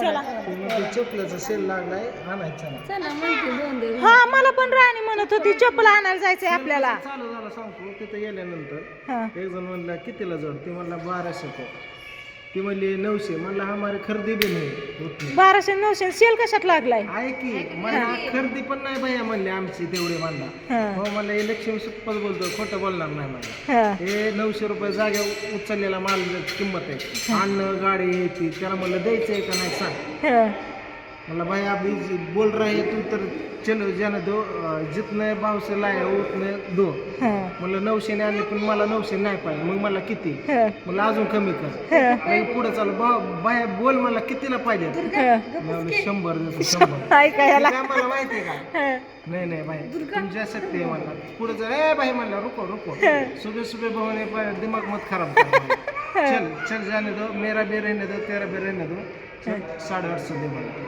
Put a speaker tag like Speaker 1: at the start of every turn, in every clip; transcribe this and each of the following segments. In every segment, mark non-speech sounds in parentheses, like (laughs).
Speaker 1: चला.
Speaker 2: ते चपलाचा सेल लागलाय आणायचा ना
Speaker 3: चला म्हणते दोन दिवस
Speaker 1: हा मला पण राणी म्हणत होती चप्पल आणायला जायचंय आपल्याला.
Speaker 2: चालू झालं सांगतो तिथं गेल्यानंतर
Speaker 1: हा.
Speaker 2: एक जण म्हणला कितीला जोड ती म्हणला बाराशे रुपये. ती म्हणली नऊशे. म्हणला हमारे खरेदी बी नाही होत नाही.
Speaker 1: बाराशे नऊशे. सेल कशात लागलाय?
Speaker 2: आहे की. मला खरेदी पण नाही भैया म्हणले आमची तेवढी म्हणला.
Speaker 1: हा.
Speaker 2: मला हे लक्ष्मी सुप्पच बोलतो खोटं बोलणार नाही मला
Speaker 1: हा.
Speaker 2: हे नऊशे रुपये जागे उचललेला माल किंमत आहे. अन्न गाडी हे ती. त्याला म्हणलं द्यायचं आहे का नाही सांग.
Speaker 1: हा.
Speaker 2: मला भाई अभी जी- बोल रहे हैं तू तर चलो जाने दो जितने भाव से लाए हो उतने दो. म्हणलं नऊशेने आणले पण मला नऊशे नाही पाहिजे. मग मला किती?
Speaker 1: हा.
Speaker 2: मला अजून कमी कर.
Speaker 1: हा.
Speaker 2: मग पुढे चालू बाया बोल मला कितीला पाहिजे? म्हणलं, शंभर देतो शंभर. (laughs) मला माहिती आहे का? नहीं नहीं भाई तुम जा सकते हैं म्हणला पुढे जा. ए भाई म्हणला रुको रुको. सुबह सुबह बहुने पर दिमाग मत खराब कर. म्हणला. चल चल जाने दो. मेरा भी रहने दो तेरा भी रहने दो. दे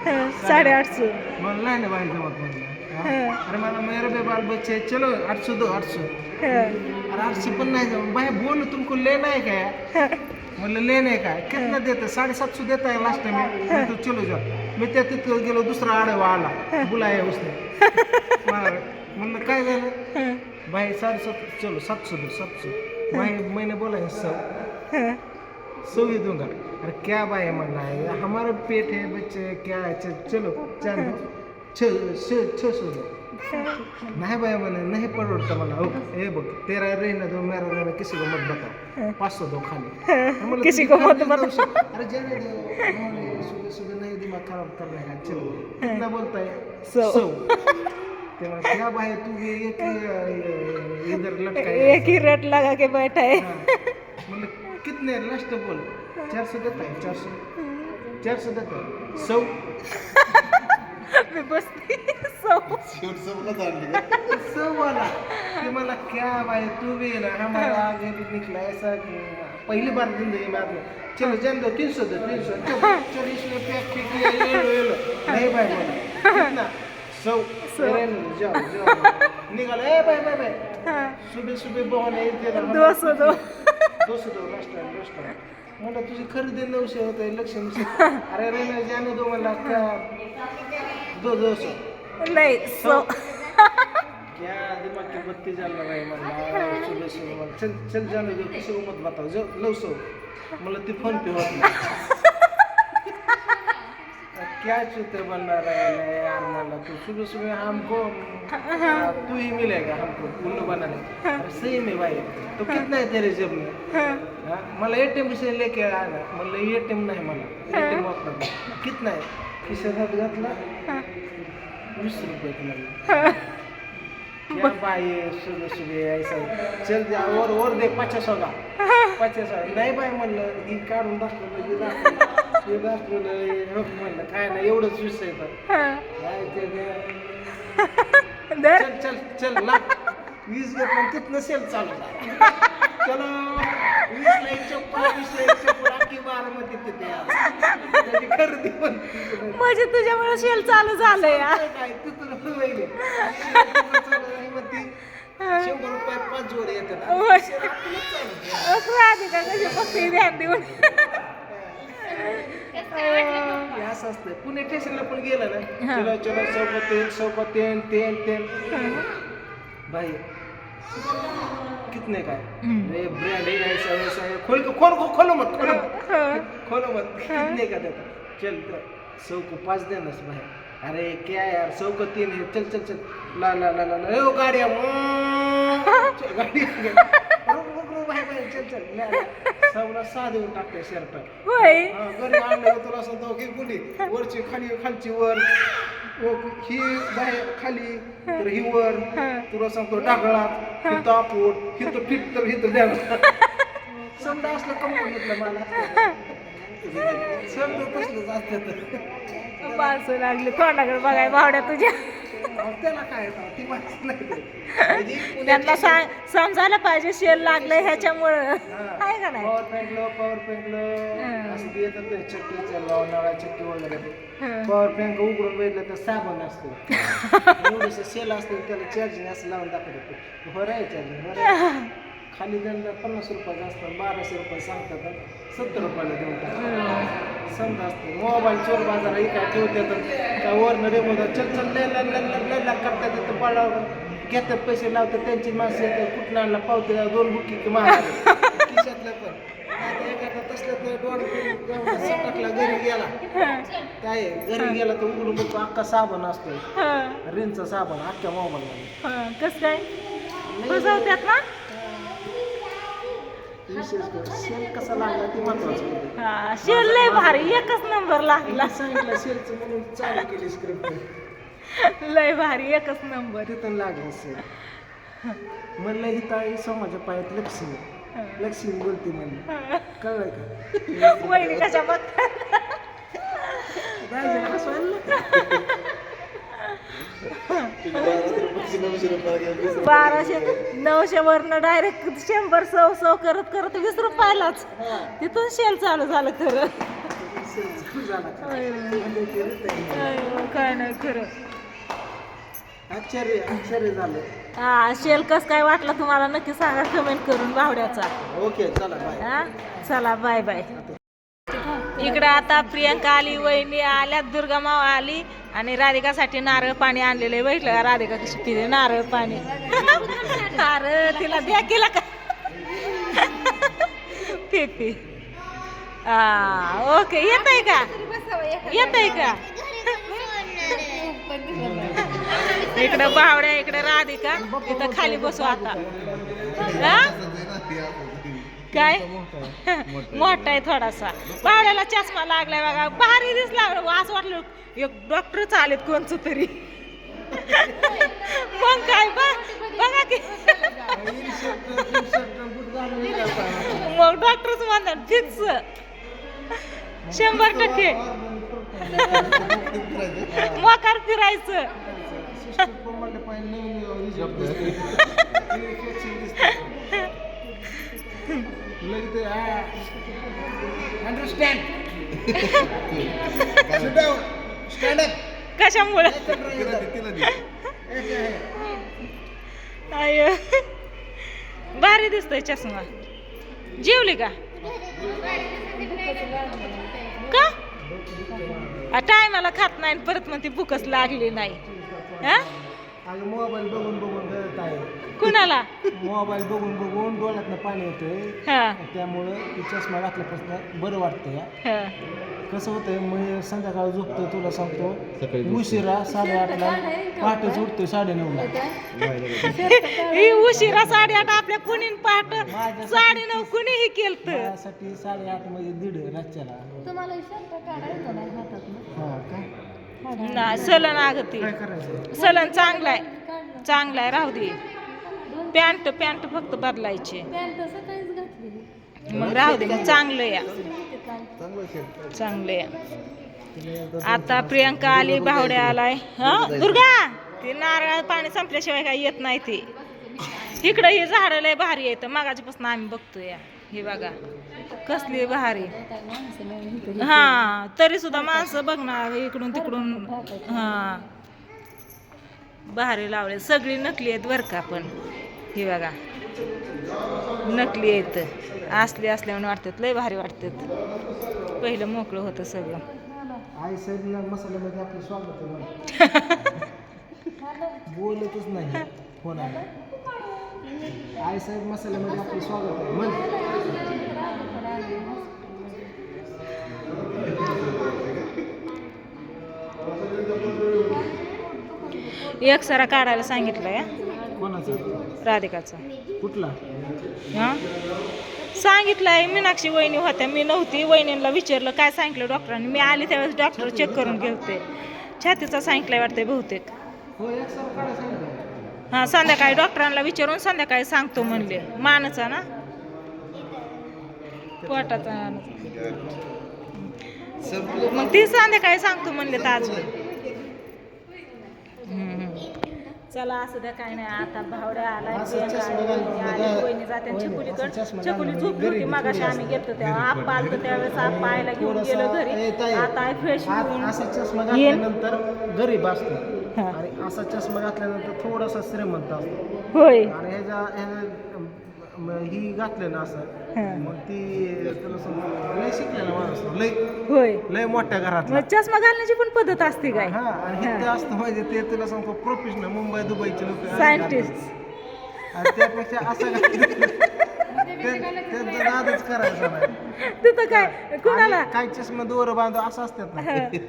Speaker 1: हा साडेआठशे
Speaker 2: म्हणलं नाही ना भाई जमत म्हणलं. हा?
Speaker 1: हा.
Speaker 2: अरे मला मेरे भी बाल बच्चे चलो आठ सौ दो आठ सौ
Speaker 1: हा.
Speaker 2: अरे आठ सौ पण नाही भाई बोलो तुमको लेना है. क्या म्हणलं लेने का? कितना देते? साडेसात सौ देता है. लास्ट में मैं तो चलो जाओ मी त्या तिथं गेलो दुसरा आडवा आला. बुलाया उसने. (laughs) मला- म्हणलं काय झालं?
Speaker 1: हा.
Speaker 2: भाई साडेसात चलो सात सौ दो सात सौ भाई मैंने बोला है सौ
Speaker 1: हा.
Speaker 2: सौ ही दूंगा अरे क्या भाई म्हणला है? हमारा पेट है बच्चे हैं, क्या है? चलो दो नहीं भाई मैंने नहीं पड़ता मला हो ए बघ तेरा रहने दो मेरा रहने किसी को मत बताओ पाँच सौ दो खाली।
Speaker 1: किसी को मत बताओ।
Speaker 2: सौ। अरे जाने दो नहीं, सुबह सुबह नहीं दिमाग खराब करने का चलो कितना बोलता है?
Speaker 1: सौ।
Speaker 2: ते क्या भाई तू भी एक ही, इधर लटका है।
Speaker 1: एक ही रेट लगा के बैठा है।
Speaker 2: हाँ। मतलब कितने लास्ट बोल? चार सौ देता है चार सौ चार सौ देता है सौ.
Speaker 1: मी बसती. सौ.
Speaker 2: सौ वाला. कि मला क्या भाई तू भी ना. हमारा आगे भी निकला. ऐसा कि पहली बार जिंदगी में आपने चलो जान दो तीन सौ दो तीन सौ चलो चलो इसमें पैक ठीक ये लो ये लो नहीं भाई बोला कितना सौ. रहने दो, जाओ जाओ निकल ए भाई भाई भाई सुबह सुबह बहने येते ना
Speaker 1: दो सौ दो
Speaker 2: दो सौ दो लास्ट टाइम लास्ट टाइम म्हणलं तुझी खरेदी नऊशे होत आहे लक्ष्मी (laughs) अरे रे ना जाने दो मला का? दो दो सौ
Speaker 1: नाही सौ (laughs)
Speaker 2: क्या दिमाग की बत्ती जल रहा है मला? सुबह सुबह मला चल चल जाने दो किसी को मत बताओ जो नौ सौ मला ती फोन पे होत नाही. क्या चुते बनना रहे यार मला तू सुबह सुबह हमको तू ही मिलेगा हमको उल्लू बनाने सही में भाई। तो कितना है तेरे जेब में? मला एटीएम से लेके आना म्हणलं एटीएम नाही मला। एटीएम वापरत कितना आहे खिशात हात घातला? वीस रुपये तुम्हाला। भाई सुबह सुबह ऐसा चल जा और और दे पचास होगा पचास होगा नाही बाय म्हणलं ही काढून दाखवलं हे दाखवलं हे दाखवलं हे हो म्हणलं काय नाही एवढंच विषय तर.
Speaker 1: हा.
Speaker 2: काय ते (laughs) चल चल चल ला. वीस घेतलं तिथनं सेल चालू झाला. चलो. वीस ला एक चप्पल वीस ला एक चप्पल अख्खी बारामती तिथे आहे. त्याची खरेदी पण.
Speaker 1: म्हणजे तुझ्यामुळे सेल चालू झालं या
Speaker 2: काय तिथून (laughs) शंभर रुपयात पाच जोडे येतात
Speaker 1: होय.
Speaker 2: सेल आपलंच चालू
Speaker 1: राधिका कशी बघते ध्यान देऊन
Speaker 2: हे असं असतं पुणे स्टेशनला पण गेलं ना? चलो चलो सौ तेल सौ तेल तेल तेल भाई कितने का है ये ब्रांड है ऐसा वैसा है खोल के खोल खोल खोलो मत खोलो मत. खोलो मत. कितने का देता? चल तो सौ को पाँच देना भाई अरे क्या यार सौ को तीन है चल चल चल. ला ला ला ला ला. ए, वो गाड़ी गई। रुक रुक रुक भाई भाई चल चल ला, ला. सबला सहा देऊन टाकते शर्ट
Speaker 1: होय
Speaker 2: घरी आणलं तुला कुणी वरची खाली खालची वर ही बाहेर खाली तर ही वर तुला सांगतो डागळात तापूड ही तर फिट तर तर द्या समजा असलं कमवून घेतलं मला समजा असतं
Speaker 1: माणसं लागली तोंडाकडे बघाय भावड्या तुझ्या
Speaker 2: त्याला काय आता, ती माहिती नाही. (laughs)
Speaker 1: त्यांना सांग समजायला पाहिजे शेल लागलंय ह्याच्यामुळं. आहे का नाही?
Speaker 2: पॉवर बँकला पॉवर बँकला. असं येतात ते चक्कीच्या लावणारा चक्की वगैरे. पॉवर बँक उघडून बघितलं तर साबण (laughs) असतं एवढंसं सेल असतं त्याला चार्जिंग असं लावून दाखवत हो रे चार्जिंग खाली त्यांना पन्नास रुपयाचं असतं बाराशे रुपये सांगतात सत्तर रुपयाला देऊन टाक समजा असते मोबाईल चोर बाजारा इकडे ठेवतात का वरनं रेमोदा चल चल लय लय करतात तिथं पाडावर घेतात पैसे लावतात त्यांची माणसं येतात कुठं आणला पावते दोन बुकी की महाग खिशातलं पण. आता एखादा तसलं तर दोन टाकला घरी गेला. काय घरी गेला तर उघडून बघतो अख्खा साबण असतो रिनचा साबण अख्ख्या मोबाईलमध्ये.
Speaker 1: कस काय? फसवत्यात ना?
Speaker 2: विशेष करून सेल कसा लागला ते महत्वाचं
Speaker 1: हा शेल लय भारी एकच नंबर लागला.
Speaker 2: तिला सांगितलं सेलचं म्हणून चालू केली स्क्रिप्ट
Speaker 1: लय भारी एकच नंबर
Speaker 2: तिथून लागलं सेल म्हणलं ही ताई समाजा पायात लक्ष्मी लक्ष्मी बोलते म्हणलं. कळलं का?
Speaker 1: वहिनी कशा बघतात?
Speaker 2: राजा हसवायला लागला.
Speaker 1: बाराशे नऊशे वरनं डायरेक्ट शंभर सौ सौ करत करत वीस रुपयालाच. तिथून शेल चालू झालं खरं.
Speaker 2: म्हणजे
Speaker 1: काय नाही खरं.
Speaker 2: आश्चर्य आश्चर्य झालं.
Speaker 1: हा शेल कस काय वाटलं तुम्हाला नक्की सांगा कमेंट करून बावड्याचा
Speaker 2: ओके चला बाय
Speaker 1: हा? चला बाय बाय इकडे आता प्रियंका आली वहिनी आल्या दुर्गा माव आली. आणि राधिकासाठी नारळ पाणी आणलेलं आहे बघितलं का? राधिका कशी पिले नारळ पाणी. (laughs) नारळ तिला द्या (laughs) केला का पेपी. हा ओके येत आहे का? येत आहे का? इकडं बावड्या इकडं राधिका. इथं खाली बसू आता. हा? काय? (laughs) मोठा आहे. थोडासा. बावड्याला चष्मा लागलाय बघा. भारी दिसला असं वाटलं एक डॉक्टरच आलेत कोणचं तरी. (laughs) मग काय बा? बघा की. (laughs) मग डॉक्टरच म्हणतात फिक्स शंभर टक्के. मोकार फिरायचं.
Speaker 2: अंडरस्टँड स्टँड अप
Speaker 1: कशामुळे? आय. भारी दिसतोय चष्मा. जेवली का? का? टायमाला खात नाही परत मग ती भूकच लागली नाही. हा?
Speaker 2: अगं मोबाईल बघून बघून गळत आहे.
Speaker 1: कुणाला? (laughs)
Speaker 2: मोबाईल बघून बघून डोळ्यातनं पाणी येतंय.
Speaker 1: हा.
Speaker 2: त्यामुळं ती चष्मा घातल्यापासून बरं वाटतं या
Speaker 1: हा.
Speaker 2: कसं होतंय मी संध्याकाळी झोपतो तुला सांगतो. उशिरा साडेआठला पहाटेच उठतोय साडेनऊला. (laughs)
Speaker 1: ही उशिरा साडेआठ आपल्या कुणी पहाट साडे नऊ कुणीही केलत?
Speaker 2: माझ्यासाठी साडेआठ म्हणजे दीड रातच्याला.
Speaker 3: तुम्हाला शर्ट काढायचं नाही हातात
Speaker 2: हा का?
Speaker 1: ना सलन आगती.
Speaker 2: काय करायचं?
Speaker 1: सलन चांगलाय. चांगलाय राहू दे. पॅन्ट पॅन्ट फक्त बदलायची. मग राहू दे मग चांगलं या. चांगलं या. आता प्रियंका आली भावड्या आलाय. हा? दुर्गा ते नारळ पाणी संपल्याशिवाय काही येत नाही ते. इकडं ही झाडं लय भारी आहेत. मागाच्यापासून आम्ही बघतोय हे बघा. कसली भारी. हा तरी सुद्धा माणसं बघणार इकडून तिकडून. हा. भारी लावले. सगळी नकली आहेत बरं का पण. हे बघा. नकली आहेत. असली असल्यामुळे वाटतात लय भारी वाटतात. पहिलं मोकळं होतं सगळं.
Speaker 2: स्वागत आहे. (laughs) बोलतच नाही. फोन आला आई साहेब मसाल्यामध्ये आपलं स्वागत आहे.
Speaker 1: एक सरा काढायला सांगितलंय.
Speaker 2: कोणाचं?
Speaker 1: राधिकाचा.
Speaker 2: कुठला?
Speaker 1: हा? सांगितलंय मीनाक्षी वहिनी होत्या मी नव्हती. वहिनीला विचारलं काय सांगितलं डॉक्टरांनी? मी आली त्यावेळेस डॉक्टर चेक करून गेलते. छातीचा सांगितलंय वाटतंय बहुतेक.
Speaker 2: हो एक सर काढा सांगितलं
Speaker 1: हा संध्याकाळी डॉक्टरांना विचारून संध्याकाळी सांगतो म्हणले. मानचा ना? पोटाचा मग ती संध्याकाळी सांगतो म्हणले आज. चला असं द्या काय नाही आता भावड्या आली. वहिनी जाते छकुली
Speaker 2: घालून
Speaker 1: झोपली होती मागाशी आम्ही गेलतो तेव्हा आप्पा आलतो त्यावेळेस आप्पा आयला घेऊन गेलो घरी. आता आहे फ्रेश
Speaker 2: असा चष्मा. घातल्यानंतर गरीब असतो. आणि असा चष्मा घातल्यानंतर थोडासा श्रीमंत असतो.
Speaker 1: होय.
Speaker 2: आणि ह्याच्या ही घातलं ना असं. मग ती तुला समजा लय शिकलेला माणूस लय
Speaker 1: होय.
Speaker 2: लय मोठ्या घरात
Speaker 1: मग चष्मा घालण्याची पण पद्धत असते काय?
Speaker 2: हा आणि असतं म्हणजे ते तुला सांगतो प्रोफेशनल मुंबई दुबईचे लोक
Speaker 1: सायंटिस्ट
Speaker 2: त्यापेक्षा असं (laughs) घातलं त्यांचा नादच करायचा नाही. (laughs)
Speaker 1: तिथं काय? कुणाला?
Speaker 2: आणि काय चष्मा दोर बांधव असं असतात ना.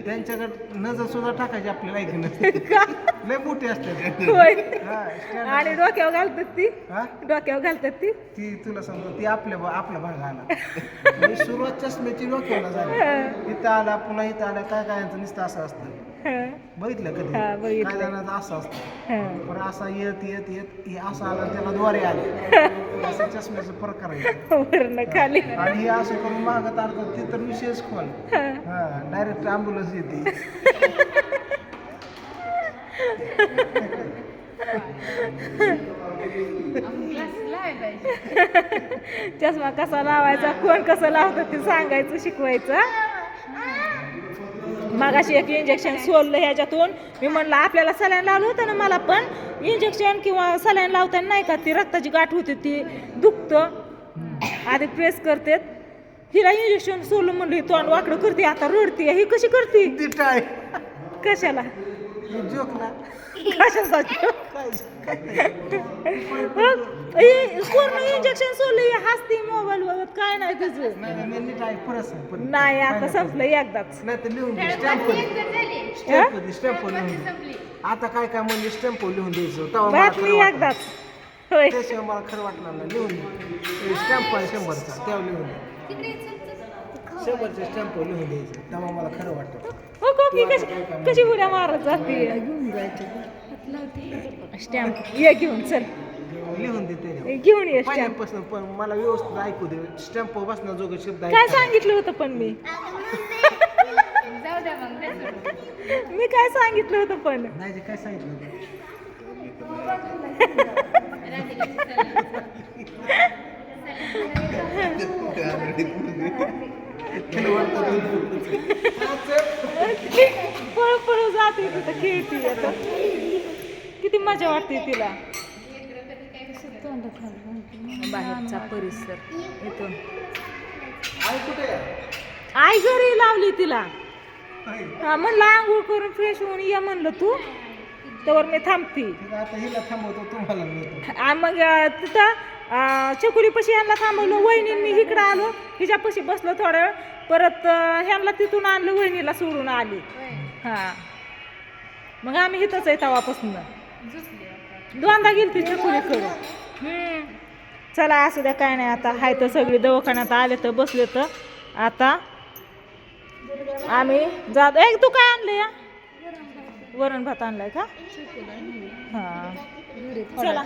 Speaker 2: त्यांच्याकडे नजर सुद्धा टाकायची आपल्याला ऐकून. नसते
Speaker 1: का?
Speaker 2: लय मोठी असते
Speaker 1: होय.
Speaker 2: हा stand-
Speaker 1: आणि डोक्यावर घालतात ती?
Speaker 2: हा?
Speaker 1: डोक्यावर घालतात ती?
Speaker 2: ती तुला सांगतो ती आपल्या भा- आपला भाग आला (laughs) म्हणजे सुरुवात चष्म्याची डोक्याला झाली. इथं आला पुन्हा इथं आला काय काय यांचं नुसतं असं असतं. (laughs) बघितलं कधी
Speaker 1: हा, बघितलं.
Speaker 2: काय जणांचं असं असतं.
Speaker 1: हा.
Speaker 2: पण असा येत येत येत हे असं आलं त्याला द्वारे आले. (laughs) असं चष्म्याचा प्रकार आहे
Speaker 1: वरनं खाली.
Speaker 2: आणि हे असं करून मागत आलं ते तर विशेष खोल.
Speaker 1: हा.
Speaker 2: डायरेक्ट ॲम्ब्युलन्स येते.
Speaker 1: चष्मा कसा लावायचा कोण कसं लावतं ते सांगायचं शिकवायचं मागाशी एक इंजेक्शन सोडलं ह्याच्यातून. मी म्हणलं आपल्याला सलाईन लावलं होतं ना मला पण इंजेक्शन किंवा सलाईन लावताना नाही का ती रक्ताची गाठ होती ती दुखतं. आधी प्रेस करते. हिला इंजेक्शन सोडलं म्हणलं ही तोंड वाकडं करते आता रडते ही कशी करते? कशाला?
Speaker 2: जोक ना.
Speaker 1: कशासाठी पूर्ण इंजेक्शन सोडलं ही हसती मोबाईल बघत काय नाही तुझं.
Speaker 2: नाही
Speaker 1: आता संपलं एकदाच.
Speaker 2: आता काय काय म्हणजे स्टॅम्प लिहून द्यायचं
Speaker 1: बातमी. एकदाच.
Speaker 2: त्याशिवाय मला खरं वाटणार नाही लिहून स्टॅम्प आहे शंभरचा तेव्हा लिहून शंभरचे स्टॅम्प लिहून द्यायचं तेव्हा मला खरं वाटतं
Speaker 1: हो कशी उड्या मारत जाते? स्टॅम्प. ये घेऊन चल.
Speaker 2: लिहून दे त्याच्यावर
Speaker 1: घेऊन ये स्टॅम्प.
Speaker 2: पहिल्यापासून पण मला व्यवस्थित ऐकू दे. स्टॅम्प बसणं जोग शब्द
Speaker 1: काय सांगितलं होतं पण मी?
Speaker 3: जाऊ द्या मग
Speaker 1: मी काय सांगितलं होतं पण?
Speaker 2: नाही ते काय सांगितलं (laughs)
Speaker 1: पळू पळू जाते तिथं खेळते आता. किती मजा वाटते तिला. बाहेरचा परिसर इथून.
Speaker 2: आई कुठे आहे?
Speaker 1: आई घरी लावली तिला. हा म्हणलं आंघोळ करून फ्रेश होऊन ये म्हणलं तू. तर मी थांबती. मग तिथं चकुलीपाशी ह्यांना थांबवलं वहिनी मी इकडं आलो. हिच्यापाशी बसलो थोडा वेळ. परत ह्यांना तिथून आणलं वहिनीला सोडून आली. हा. मग आम्ही इथंच आहे तेव्हापासून दोनदा गेलती ती चला असू द्या काय नाही आता हाय तर सगळी दवाखान्यात आले तर बसले तर. आता आम्ही जात एक तू काय आणलं या? वरण भात आणलाय का? हा. चला.